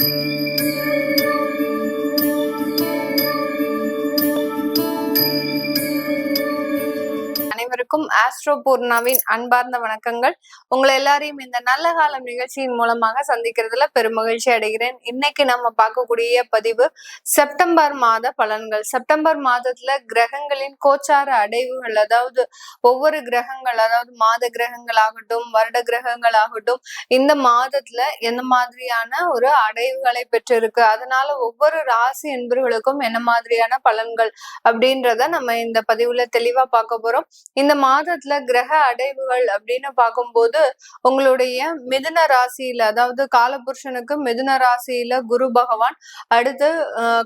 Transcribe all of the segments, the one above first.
Música அனைவருக்கும் ஆஸ்ட்ரோ பூர்ணாவின் அன்பார்ந்த வணக்கங்கள். உங்களை எல்லாரையும் இந்த நல்ல காலம் நிகழ்ச்சியின் மூலமாக சந்திக்கிறதுல பெருமகிழ்ச்சி அடைகிறேன். இன்னைக்கு நம்ம பார்க்கக்கூடிய பதிவு செப்டம்பர் மாத பலன்கள். செப்டம்பர் மாதத்துல கிரகங்களின் கோச்சார அடைவுகள் அதாவது ஒவ்வொரு கிரகங்கள் அதாவது மாத கிரகங்கள் ஆகட்டும் வருட கிரகங்கள் ஆகட்டும் இந்த மாதத்துல எந்த மாதிரியான ஒரு அடைவுகளை பெற்றிருக்கு அதனால ஒவ்வொரு ராசி என்பர்களுக்கும் என்ன மாதிரியான பலன்கள் அப்படின்றத நம்ம இந்த பதிவுல தெளிவா பார்க்க போறோம். இந்த மாதத்துல கிரக அடைவுகள் அப்படின்னு பார்க்கும்போது உங்களுடைய மிதுன ராசியில அதாவது காலபுருஷனுக்கு மிதுன ராசியில குரு பகவான் அடுத்து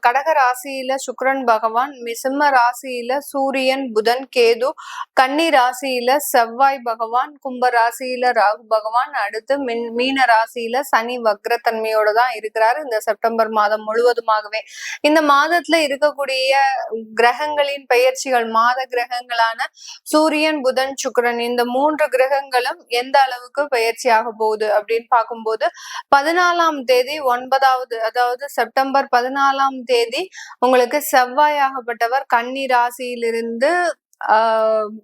கடக ராசியில சுக்ரன் பகவான் மிசிம்ம ராசியில சூரியன் புதன் கேது கன்னி ராசியில செவ்வாய் பகவான் கும்ப ராசியில ராகு பகவான் அடுத்து மின் மீன ராசியில சனி வக்ரத்தன்மையோட தான் இருக்கிறாரு இந்த செப்டம்பர் மாதம் முழுவதுமாகவே. இந்த மாதத்துல இருக்கக்கூடிய கிரகங்களின் பெயர்ச்சிகள் மாத கிரகங்களான சூரியன் புதன் சுக்கரன் இந்த மூன்று கிரகங்களும் எந்த அளவுக்கு பயிற்சி ஆக போகுது அப்படின்னு பார்க்கும்போது பதினாலாம் தேதி ஒன்பதாவது அதாவது செப்டம்பர் பதினாலாம் தேதி உங்களுக்கு செவ்வாய் ஆகப்பட்டவர் கன்னி ராசியிலிருந்து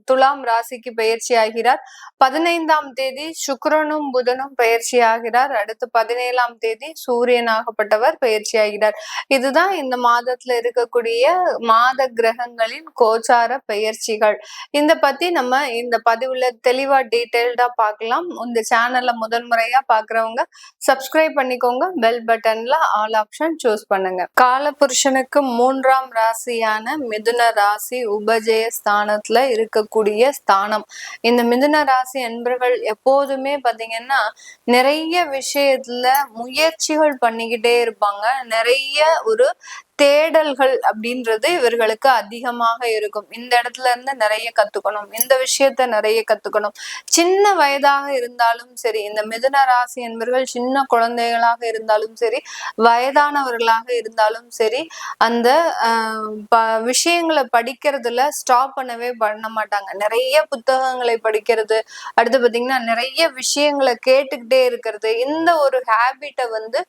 துலாம் ராசிக்கு பயிற்சி ஆகிறார். பதினைந்தாம் தேதி சுக்கரனும் புதனும் பயிற்சி ஆகிறார். அடுத்து பதினேழாம் தேதி சூரியனாகப்பட்டவர் பயிற்சி ஆகிறார். இதுதான் இந்த மாதத்துல இருக்கக்கூடிய மாத கிரகங்களின் கோச்சார பயிற்சிகள் இந்த பத்தி நம்ம இந்த பதிவுல தெளிவா டீட்டெயில்டா பார்க்கலாம். இந்த சேனல்ல முதன்முறையா பாக்குறவங்க சப்ஸ்கிரைப் பண்ணிக்கோங்க. பெல் பட்டன்ல ஆல் ஆப்ஷன் சூஸ் பண்ணுங்க. காலபுருஷனுக்கு மூன்றாம் ராசியான மிதுன ராசி உபஜய ஸ்தான ஸ்தானத்துல இருக்கக்கூடிய ஸ்தானம். இந்த மிதுன ராசி என்பர்கள் எப்போதுமே பாத்தீங்கன்னா நிறைய விஷயத்துல முயற்சிகள் பண்ணிக்கிட்டே இருப்பாங்க. நிறைய ஒரு தேடல்கள் அப்படின்றது இவர்களுக்கு அதிகமாக இருக்கும். இந்த இடத்துல இருந்து நிறைய கத்துக்கணும். இந்த விஷயத்த நிறைய கத்துக்கணும். சின்ன வயதாக இருந்தாலும் சரி இந்த மிதுன ராசி என்பவர்கள் சின்ன குழந்தைகளாக இருந்தாலும் சரி வயதானவர்களாக இருந்தாலும் சரி அந்த விஷயங்களை படிக்கிறதுல ஸ்டாப் பண்ணவே பண்ண மாட்டாங்க. நிறைய புத்தகங்களை படிக்கிறது அடுத்து பாத்தீங்கன்னா நிறைய விஷயங்களை கேட்டுக்கிட்டே இருக்கிறது இந்த ஒரு ஹேபிட்டை வந்து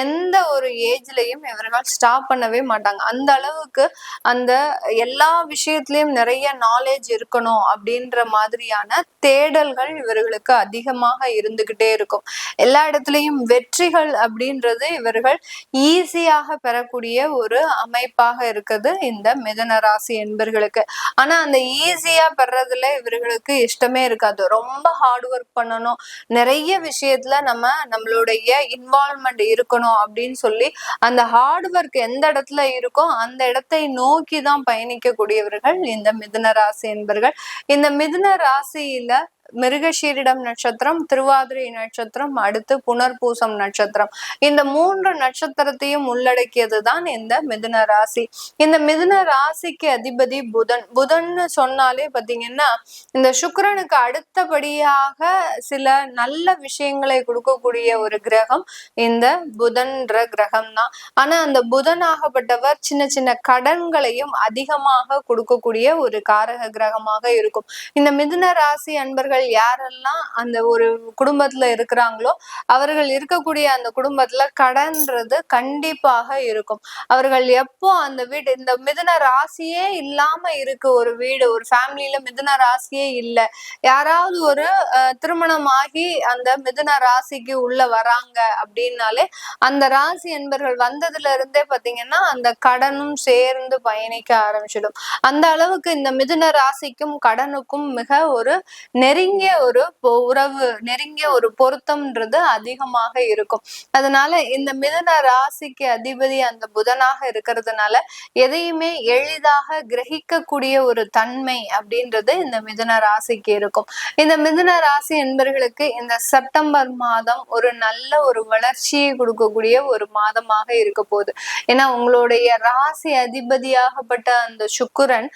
எந்த ஒரு ஏஜ்லயும் இவர்கள் ஸ்டாப் பண்ணவே பண்ணவே மாட்டாங்க. அந்த அளவுக்கு அந்த எல்லா விஷயத்திலயும் நிறைய நாலேஜ் இருக்கணும் அப்படின்ற மாதிரியான தேடல்கள் இவர்களுக்கு அதிகமாக இருந்துகிட்டே இருக்கும். எல்லா இடத்துலயும் வெற்றிகள் அப்படின்றது இவர்கள் ஈஸியாக பெறக்கூடிய ஒரு அமைப்பாக இருக்குது இந்த மிதன ராசி என்பர்களுக்கு. ஆனா அந்த ஈஸியா பெறதுல இவர்களுக்கு இஷ்டமே இருக்காது. ரொம்ப ஹார்ட் ஒர்க் பண்ணணும். நிறைய விஷயத்துல நம்ம நம்மளுடைய இன்வால்மெண்ட் இருக்கணும் அப்படின்னு சொல்லி அந்த ஹார்ட் ஒர்க் எந்த இடத்துல இருக்கோ அந்த இடத்தை நோக்கி தான் பயணிக்கக்கூடியவர்கள் இந்த மிதுன ராசி என்பர்கள். இந்த மிதுன ராசியில மிருகஷீரிடம் நட்சத்திரம் திருவாதிரை நட்சத்திரம் அடுத்து புனர்பூசம் நட்சத்திரம். இந்த மூன்று நட்சத்திரத்தையும் உள்ளடக்கியது தான் இந்த மிதுன ராசி. இந்த மிதுன ராசிக்கு அதிபதி புதன். புதன் சொன்னாலே பாத்தீங்கன்னா இந்த சுக்கரனுக்கு அடுத்தபடியாக சில நல்ல விஷயங்களை கொடுக்கக்கூடிய ஒரு கிரகம் இந்த புதன்ற கிரகம் தான் ஆனா அந்த புதனாகப்பட்டவர் சின்ன சின்ன கடன்களையும் அதிகமாக கொடுக்கக்கூடிய ஒரு காரக கிரகமாக இருக்கும். இந்த மிதுன ராசி அன்பர்கள் அவர்கள் யாரெல்லாம் அந்த ஒரு குடும்பத்துல இருக்கிறாங்களோ அவர்கள் இருக்கக்கூடிய அந்த குடும்பத்துல கடன்றது கண்டிப்பாக இருக்கும். அவர்கள் எப்போ அந்த வீடு இந்த மிதுன ராசியே இல்லாம இருக்கு ஒரு வீடு ஒரு ஃபேமிலியில மிதுன ராசியே இல்லை. யாராவது ஒரு திருமணம் ஆகி அந்த மிதுன ராசிக்கு உள்ள வராங்க அப்படின்னாலே அந்த ராசி என்பர்கள் வந்ததுல இருந்தே பாத்தீங்கன்னா அந்த கடனும் சேர்ந்து பயணிக்க ஆரம்பிச்சிடும். அந்த அளவுக்கு இந்த மிதுன ராசிக்கும் கடனுக்கும் மிக ஒரு நெறி நெருங்கிய ஒரு உறவு நெருங்கிய ஒரு பொருத்தம்ன்றது அதிகமாக இருக்கும். அதனால இந்த மிதன ராசிக்கு அதிபதி அந்த புதனாக இருக்கிறதுனால எதையுமே எளிதாக கிரகிக்கக்கூடிய ஒரு தன்மை அப்படின்றது இந்த மிதன ராசிக்கு இருக்கும். இந்த மிதன ராசி என்பர்களுக்கு இந்த செப்டம்பர் மாதம் ஒரு நல்ல ஒரு வளர்ச்சியை கொடுக்கக்கூடிய ஒரு மாதமாக இருக்க போகுது. ஏன்னா உங்களுடைய ராசி அதிபதியாகப்பட்ட அந்த சுக்குரன்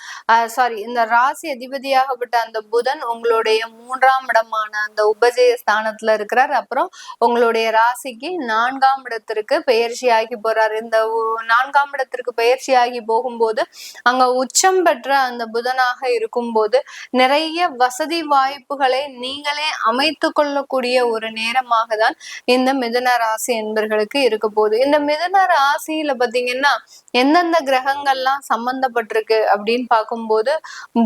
சாரி இந்த ராசி அதிபதியாகப்பட்ட அந்த புதன் உங்களுடைய மூன்றாம் இடமான அந்த உபஜய ஸ்தானத்துல இருக்கிறார். அப்புறம் உங்களுடைய ராசிக்கு நான்காம் இடத்திற்கு பயிற்சி ஆகி போறார். இந்த நான்காம் இடத்திற்கு பயிற்சி ஆகி போகும்போது அங்க உச்சம் பெற்ற அந்த புதனாக இருக்கும்போது நிறைய வசதி வாய்ப்புகளை நீங்களே அமைத்து கொள்ளக்கூடிய ஒரு நேரமாக தான் இந்த மிதன ராசி என்பர்களுக்கு இருக்க போகுது. இந்த மிதன ராசியில பாத்தீங்கன்னா எந்தெந்த கிரகங்கள்லாம் சம்பந்தப்பட்டிருக்கு அப்படின்னு பார்க்கும்போது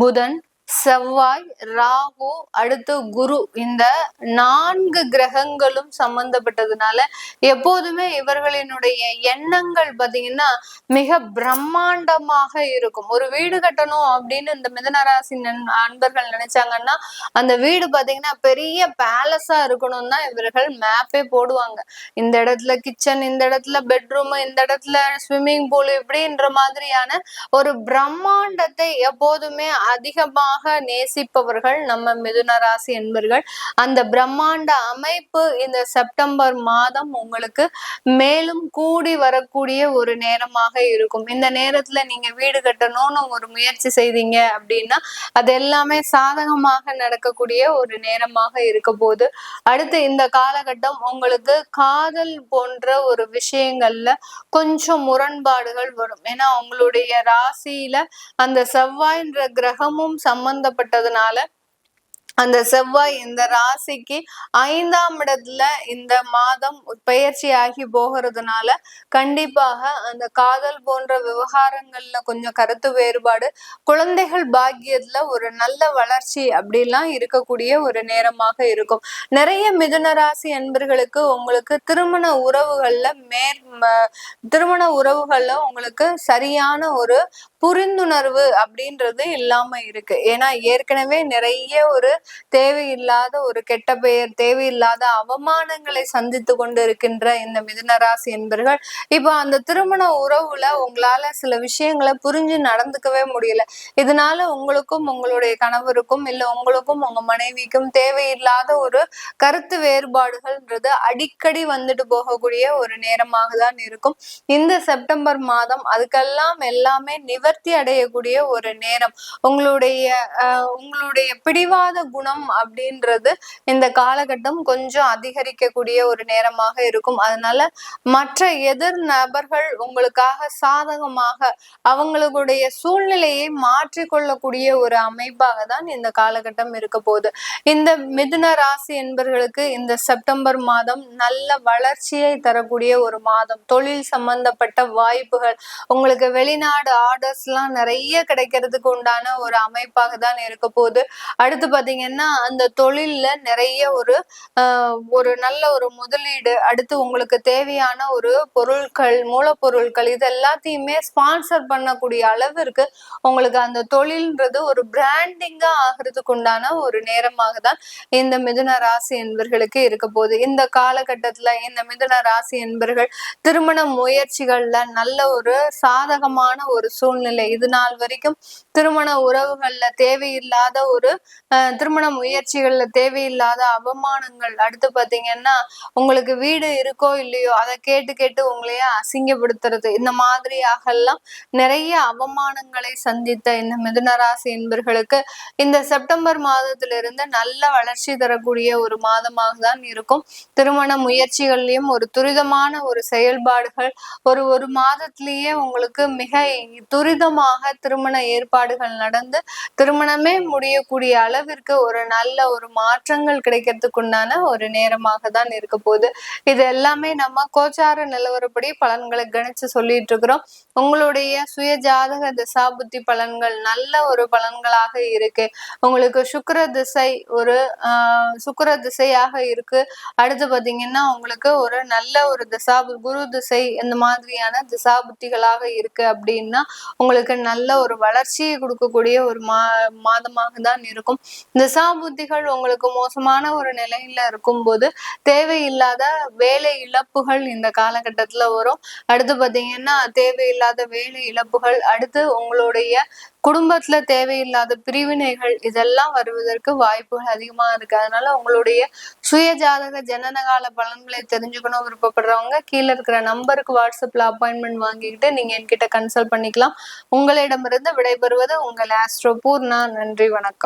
புதன் செவ்வாய் ராகு அடுத்து குரு. இந்த நான்கு கிரகங்களும் சம்பந்தப்பட்டதுனால எப்போதுமே இவர்களினுடைய எண்ணங்கள் பாத்தீங்கன்னா மிக பிரம்மாண்டமாக இருக்கும். ஒரு வீடு கட்டணும் அப்படின்னு இந்த மிதனராசி அன்பர்கள் நினைச்சாங்கன்னா அந்த வீடு பாத்தீங்கன்னா பெரிய பேலஸா இருக்கணும் தான் இவர்கள் மேப்பே போடுவாங்க. இந்த இடத்துல கிச்சன் இந்த இடத்துல பெட்ரூம் இந்த இடத்துல ஸ்விம்மிங் பூல் இப்படின்ற மாதிரியான ஒரு பிரம்மாண்டத்தை எப்போதுமே அதிகமாக அதிகமாக நேசிப்பவர்கள் நம்ம மிதுன ராசி என்பர்கள். அந்த பிரம்மாண்ட அமைப்பு இந்த செப்டம்பர் மாதம் உங்களுக்கு மேலும் கூடி வரக்கூடிய ஒரு நேரமாக இருக்கும். இந்த நேரத்துல நீங்க வீடு கட்டணும்னு ஒரு முயற்சி செய்தீங்க அப்படின்னா அது எல்லாமே சாதகமாக நடக்கக்கூடிய ஒரு நேரமாக இருக்க போது அடுத்து இந்த காலகட்டம் உங்களுக்கு காதல் போன்ற ஒரு விஷயங்கள்ல கொஞ்சம் முரண்பாடுகள் வரும். ஏன்னா உங்களுடைய ராசியில அந்த செவ்வாய்ன்ற கிரகமும் சம்ம சம்பந்தப்பட்டதுனால அந்த செவ்வாய் இந்த ராசிக்கு ஐந்தாம் இடத்துல இந்த மாதம் பயிற்சி ஆகி போகிறதுனால கண்டிப்பாக அந்த காதல் போன்ற விவகாரங்கள்ல கொஞ்சம் கருத்து வேறுபாடு குழந்தைகள் பாக்கியத்துல ஒரு நல்ல வளர்ச்சி அப்படிலாம் இருக்கக்கூடிய ஒரு நேரமாக இருக்கும். நிறைய மிதுன ராசி அன்பர்களுக்கு உங்களுக்கு திருமண உறவுகள்ல மேற் திருமண உறவுகள்ல உங்களுக்கு சரியான ஒரு புரிந்துணர்வு அப்படின்றது இல்லாம இருக்கு. ஏன்னா ஏற்கனவே நிறைய ஒரு தேவையில்லாத ஒரு கெட்ட பெயர் தேவையில்லாத அவமானங்களை சந்தித்து கொண்டு இருக்கின்ற இந்த மிதுனராசி என்பர்கள் இப்போ அந்த திருமண உறவுல உங்களால சில விஷயங்களை புரிஞ்சு நடந்துக்கவே முடியல. இதனால உங்களுக்கும் உங்களுடைய கணவருக்கும் இல்ல உங்களுக்கும் உங்க மனைவிக்கும் தேவையில்லாத ஒரு கருத்து வேறுபாடுகள்ன்றது அடிக்கடி வந்துட்டு போகக்கூடிய ஒரு நேரமாக தான் இருக்கும். இந்த செப்டம்பர் மாதம் அதுக்கெல்லாம் எல்லாமே நிவர் நிவர்த்தி அடையக்கூடிய ஒரு நேரம். உங்களுடைய உங்களுடைய பிடிவாத குணம் அப்படின்றது இந்த காலகட்டம் கொஞ்சம் அதிகரிக்கக்கூடிய ஒரு நேரமாக இருக்கும். அதனால மற்ற எதிர் நபர்கள் உங்களுக்காக சாதகமாக அவங்களுடைய சூழ்நிலையை மாற்றிக்கொள்ளக்கூடிய ஒரு அமைப்பாக தான் இந்த காலகட்டம் இருக்க போகுது. இந்த மிதுன ராசி என்பர்களுக்கு இந்த செப்டம்பர் மாதம் நல்ல வளர்ச்சியை தரக்கூடிய ஒரு மாதம். தொழில் சம்பந்தப்பட்ட வாய்ப்புகள் உங்களுக்கு வெளிநாடு ஆர்டர் ஆர்டர்ஸ் எல்லாம் நிறைய கிடைக்கிறதுக்கு உண்டான ஒரு அமைப்பாக தான் இருக்க போகுது. அடுத்து பாத்தீங்கன்னா பாத்தீங்கன்னா அந்த தொழில்ல நிறைய ஒரு ஒரு நல்ல ஒரு முதலீடு அடுத்து உங்களுக்கு தேவையான ஒரு பொருட்கள் மூலப்பொருட்கள் இது எல்லாத்தையுமே ஸ்பான்சர் பண்ணக்கூடிய அளவிற்கு உங்களுக்கு அந்த தொழில்ன்றது ஒரு பிராண்டிங்கா ஆகிறதுக்கு உண்டான ஒரு நேரமாக தான் இந்த மிதுன ராசி என்பர்களுக்கு இருக்க போகுது. இந்த காலகட்டத்துல இந்த மிதுன ராசி என்பர்கள் திருமண முயற்சிகள்ல நல்ல ஒரு சாதகமான ஒரு சூழ்நிலை இது நாள் வரைக்கும் திருமண உறவுகள்ல தேவையில்லாத ஒரு திருமண முயற்சிகள்ல தேவையில்லாத அவமானங்கள். அடுத்து பாத்தீங்கன்னா உங்களுக்கு வீடு இருக்கோ இல்லையோ அதை கேட்டு கேட்டு உங்களையே அசிங்கப்படுத்துறது. இந்த மாதிரியாக எல்லாம் நிறைய அவமானங்களை சந்தித்த இந்த மிதுனராசி என்பர்களுக்கு இந்த செப்டம்பர் மாதத்திலிருந்து நல்ல வளர்ச்சி தரக்கூடிய ஒரு மாதமாக தான் இருக்கும். திருமண முயற்சிகள்லயும் ஒரு துரிதமான ஒரு செயல்பாடுகள். ஒரு ஒரு மாதத்திலேயே உங்களுக்கு மிக துரிதமாக திருமண ஏற்பாடுகள் நடந்து திருமணமே முடியக்கூடிய அளவிற்கு ஒரு நல்ல ஒரு மாற்றங்கள் கிடைக்கிறதுக்குண்டான ஒரு நேரமாக தான் இருக்க போகுது. இது எல்லாமே நம்ம கோச்சார நிலவரப்படி பலன்களை கணிச்சு சொல்லிட்டு இருக்கிறோம். உங்களுடைய சுய ஜாதக திசா புத்தி பலன்கள் நல்ல ஒரு பலன்களாக இருக்கு. உங்களுக்கு சுக்கர திசை ஒரு ஆஹ் சுக்கர திசையாக இருக்கு. அடுத்து பாத்தீங்கன்னா உங்களுக்கு ஒரு நல்ல ஒரு திசா குரு திசை இந்த மாதிரியான திசா புத்திகளாக இருக்கு அப்படின்னா உங்களுக்கு நல்ல ஒரு வளர்ச்சியை கொடுக்கக்கூடிய ஒரு மா மாதமாக தான் இருக்கும். திசா புத்திகள் உங்களுக்கு மோசமான ஒரு நிலையில இருக்கும்போது தேவையில்லாத வேலை இழப்புகள் இந்த காலகட்டத்துல வரும். அடுத்து பாத்தீங்கன்னா தேவையில்லாத வேலை இழப்புகள் அடுத்து உங்களுடைய குடும்பத்துல தேவையில்லாத பிரிவினைகள் இதெல்லாம் வருவதற்கு வாய்ப்புகள் அதிகமா இருக்கு. அதனால உங்களுடைய சுய ஜாதக ஜனனகால பலன்களை தெரிஞ்சுக்கணும் விருப்பப்படுறவங்க கீழே இருக்கிற நம்பருக்கு வாட்ஸ்அப்ல அப்பாயின்மெண்ட் வாங்கிக்கிட்டு நீங்க என்கிட்ட கன்சல்ட் பண்ணிக்கலாம். உங்களிடமிருந்து விடைபெறுவது உங்கள் ஆஸ்ட்ரோ பூர்ணா. நன்றி வணக்கம்.